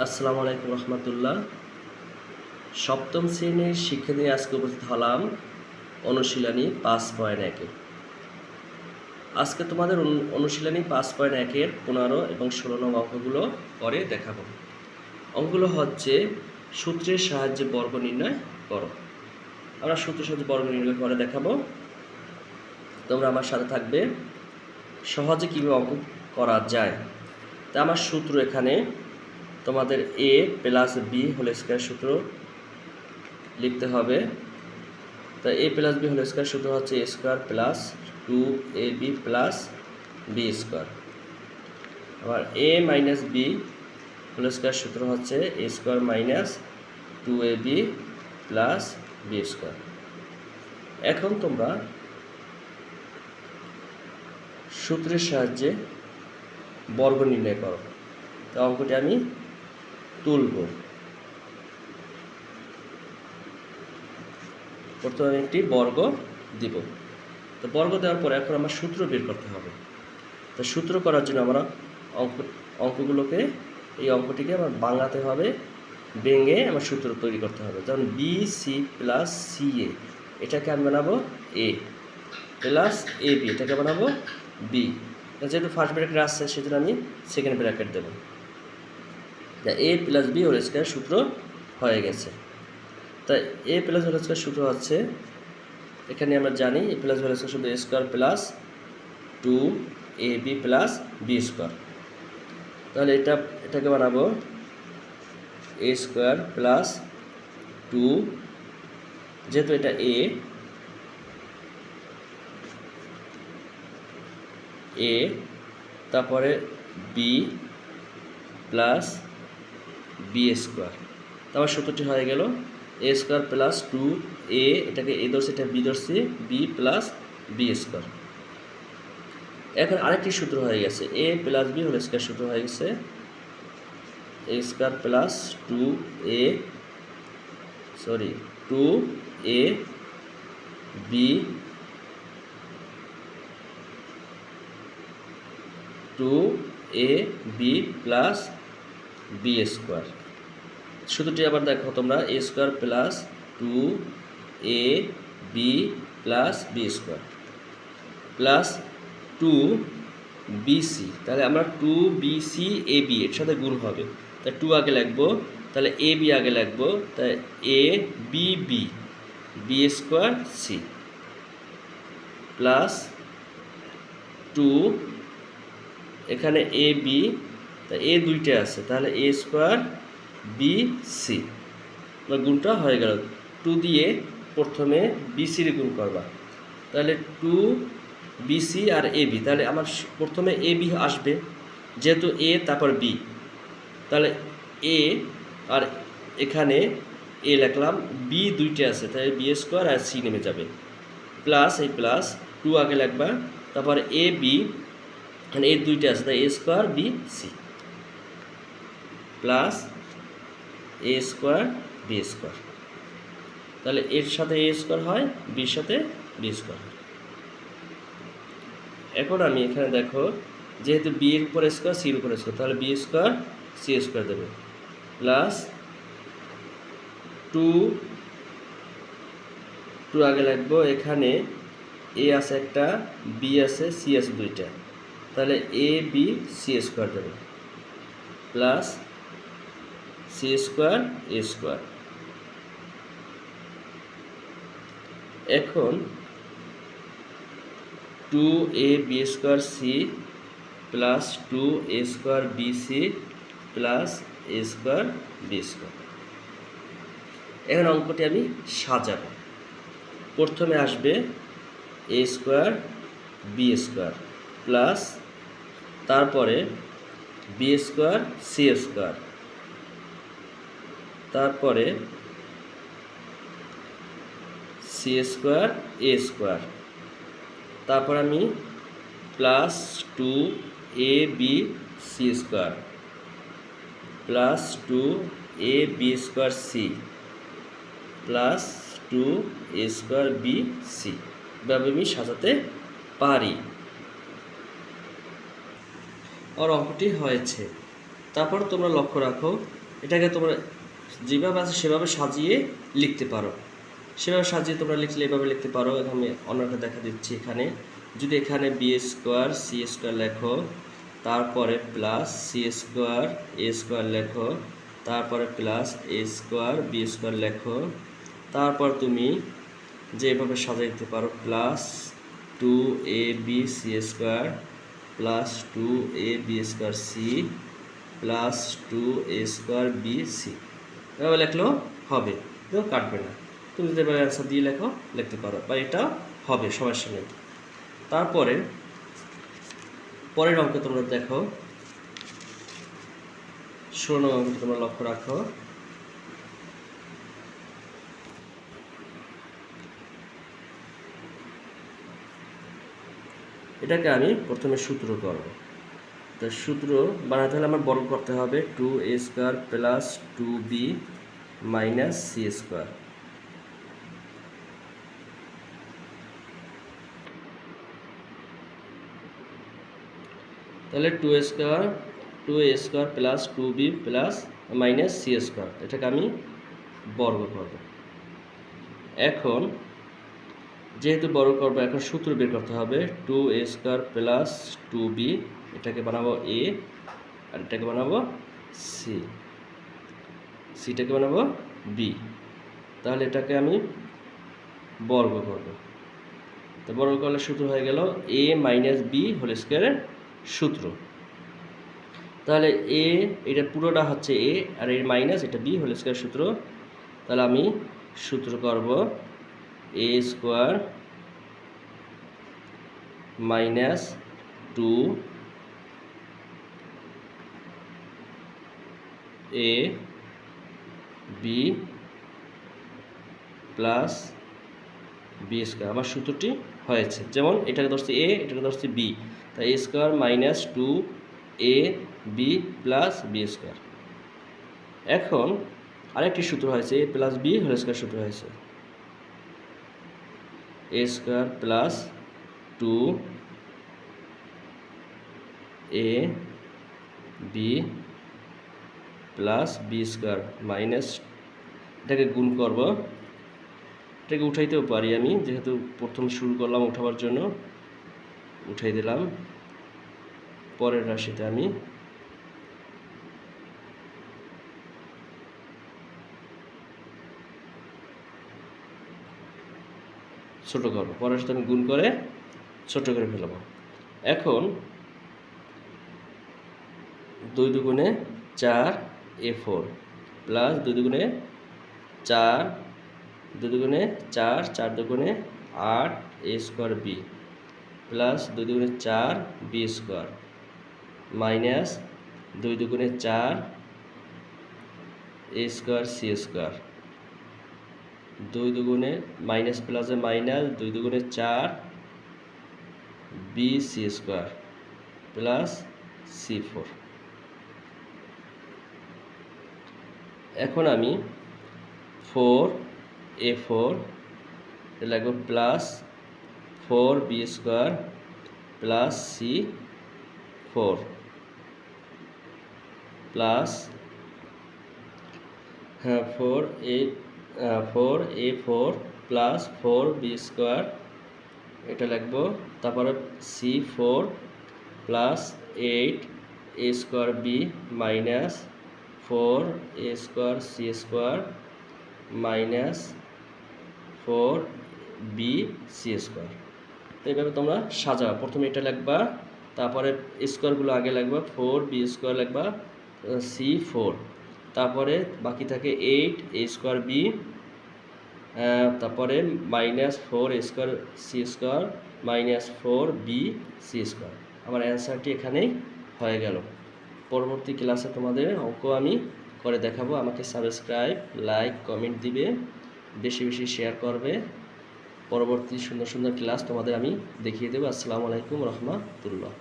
আসসালামু আলাইকুম রহমতুল্লাহ। সপ্তম শ্রেণির শিক্ষা নিয়ে আজকে উপস্থিত হলাম অনুশীলনী পাঁচ পয়েন্ট একে। আজকে তোমাদের অনু- অনুশীলনী পাঁচ পয়েন্ট একের পনেরো এবং ষোলো নং অঙ্কগুলো করে দেখাবো। অঙ্কগুলো হচ্ছে সূত্রের সাহায্যে বর্গ নির্ণয় করো। আমরা সূত্রের সাহায্যে বর্গ নির্ণয় করে দেখাবো। তোমরা আমার সাথে থাকবে। সহজে কীভাবে অঙ্ক করা যায়? তা আমার সূত্র এখানে তোমাদের A plus B whole square সূত্র লিখতে হবে। তা A plus B whole square সূত্র হচ্ছে A square plus two A B plus B square আবার A minus B whole square সূত্র হচ্ছে A square minus two A B plus B square এখন তোমরা সূত্রের সাহায্যে বর্গ নির্ণয় করো। তা অঙ্কটি আমি তুলব। প্রথমে একটি বর্গ দিব। তো বর্গ দেওয়ার পরে এখন আমার সূত্র বের করতে হবে। তো সূত্র করার জন্য আমরা অঙ্ক, অঙ্কগুলোকে, এই অঙ্কটিকে আমার বাংলাতে হবে, ভেঙে আমার সূত্র তৈরি করতে হবে। যেমন B C plus C A এটাকে আমি বানাবো এ প্লাস এ বি এটাকে বানাবো বি যেহেতু ফার্স্ট ব্র্যাকেট আসছে সেজন্য আমি সেকেন্ড ব্র্যাকেট দেবো। A plus B whole square সূত্র হয়ে গেছে। তাই এ প্লাস হোল স্কোয়ার সূত্র হচ্ছে, এখানে আমরা জানি এ প্লাস হোল স্কোয়ার সূত্র A square plus two A B plus B square তাহলে এটা, এটাকে বানাবো এ স্কোয়ার প্লাস টু যেহেতু এটা এ এ তারপরে বি প্লাস বি স্কোয়ার তারপর সূত্রটি হয়ে গেল A square plus two A এটাকে এ ধরছি, এটা বি ধরছি বি প্লাস বি স্কোয়ার এখন আরেকটি সূত্র হয়ে গেছে A plus B whole square সূত্র হয়ে গেছে A square plus two A sorry two A B two A B plus B square সূত্রটি আবার দেখো তোমরা A square plus two A B plus B square plus two B C তাহলে আমরা to BC A B এর সাথে গুণ হবে। তাই টু আগে লাগবো তাহলে এ বি আগে লাগবো তাই A B B B square C plus two এখানে এ বি তা এ দুইটা আছে, তাহলে এ স্কোয়ার বি সি। গুণটা হয়ে গেল টু দিয়ে প্রথমে বিসির গুণ করবা। তাহলে টু বিসি আর এ বি, তাহলে আমার প্রথমে এ বি আসবে, যেহেতু এ, তারপর বি। তাহলে এ আর এখানে এ লিখলাম বি দুইটা আছে, তাহলে বি স্কোয়ার আর সি নেমে যাবে। প্লাস এই প্লাস টু আগে লাগবা তারপর এ বি এখানে এ দুইটা আছে তাই A square B C. Plus A square B square. তাহলে এর সাথে এ স্কোয়ার হয়, বির সাথে বি স্কোয়ার এখন আমি এখানে দেখো, যেহেতু বি এর উপর স্কোয়ার সির উপর স্কোয়ার, তাহলে বি স্কোয়ার, সি স্কোয়ার দেবো। প্লাস টু টু আগে লাগবো, এখানে এ আছে একটা, বি আছে, সি আছে দুইটা। তাহলে এ, বি, সি স্কোয়ার দেবো। Plus C square A square. এখন two A B square C plus two A square B C plus A square B square. এখন অঙ্কটি আমি সাজাবো। প্রথমে আসবে A square B square plus তারপরে বি স্কোয়ার সি স্কোয়ার। তারপরে সি স্কোয়ার এ স্কোয়ার তারপর আমি plus two A B C square plus two A B square C plus two A square B C এভাবে আমি সাজাতে পারি। ওর অঙ্কটি হয়েছে। তারপর তোমরা লক্ষ্য রাখো, এটাকে তোমরা যেভাবে আছে, সেভাবে সাজিয়ে লিখতে পারো। সেভাবে সাজিয়ে তোমরা লিখলে এভাবে লিখতে পারো। আমি অন্যটা দেখা দিচ্ছি এখানে। যদি এখানে বি স্কোয়ার সি স্কোয়ার লেখো, তারপরে plus C square A square লেখো, তারপরে plus A square B square লেখো, তারপর তুমি যে এভাবে সাজিয়ে দিতে পারো plus two A B C square plus two A B square C plus two A square B C এভাবে লেখলেও হবে কেউ কাটবে না। তুমি যদি এভাবে অ্যান্সার দিয়ে লেখো, লিখতে পারো, বা এটা হবে সমস্যা নেই তারপরে, পরের অঙ্ক তোমরা দেখো। ষোলো অঙ্কটি তোমরা লক্ষ্য রাখো। এটাকে আমি প্রথমে সূত্র করব। তো সূত্র বানাতে হলে আমার বর্গ করতে হবে two A square plus two B minus C square তাহলে two square two A square plus two B plus minus C square এটাকে আমি বর্গ করব। এখন যেহেতু বড় করব, এখন সূত্র বের করতে হবে। Two A square plus two B এটাকে বানাবো এ আর এটাকে বানাবো সি সিটাকে বানাবো বি তাহলে এটাকে আমি বর্গ করব। তো বর্গ করলে সূত্র হয়ে গেল এ মাইনাস বি হোল স্কোয়ারের সূত্র। তাহলে এ এটা পুরোটা হচ্ছে এ আর এর মাইনাস এটা বি হোল স্কোয়ার সূত্র। তাহলে আমি সূত্র করব A square minus two A B plus B square আমার সূত্রটি হয়েছে। যেমন এটাকে ধরছি এ এটাকে ধরছি বি তাই A square minus two A B plus B square এখন আরেকটি সূত্র হয়েছে A plus B whole square সূত্র হয়েছে। A square plus two A B plus B square minus এটাকে গুণ করব। এটাকে উঠাইতেও পারি আমি, যেহেতু প্রথম শুরু করলাম উঠাবার জন্য। উঠাই দিলাম। পরের রাশিতে আমি ছোট করব। পরের সাথে আমি গুণ করে ছোট করে ফেলব। এখন দুই দুগুণে চার এ ফোর প্লাস দুই দুগুণে চার, দুই দুগুণে চার চার দুগুণে আট এ স্কোয়ার বি প্লাস দুই দুগুণে চার বি স্কোয়ার মাইনাস দুই দুগুণে চার এ স্কোয়ার সি স্কোয়ার। দুই দুগুণে মাইনাস প্লাসে মাইনাস দুই দুগুণে চার B C square plus C four এখন আমি ফোর এ ফোর লাগবে plus four B square plus C four plus হ্যাঁ four A four A four plus four B square এটা লিখব। তারপরে C four plus eight A square B minus four A square C square minus four B C square তো এইভাবে তোমরা সাজাও। প্রথমে এটা লিখবা, তারপরে স্কোয়ারগুলো আগে লিখবা ফোর বি স্কোয়ার লিখবা সি ফোর তারপরে বাকি থাকে এইট, এ স্কোয়ার বি তারপরে minus four A square C square, minus four B C square. আমার অ্যান্সারটি এখানেই হয়ে গেল। পরবর্তী ক্লাসে তোমাদের অঙ্ক আমি করে দেখাবো। আমাকে সাবস্ক্রাইব, লাইক, কমেন্ট দিবে, বেশি বেশি শেয়ার করবে। পরবর্তী সুন্দর সুন্দর ক্লাস তোমাদের আমি দেখিয়ে দেবো। আসসালামু আলাইকুম রহমতুল্লাহ।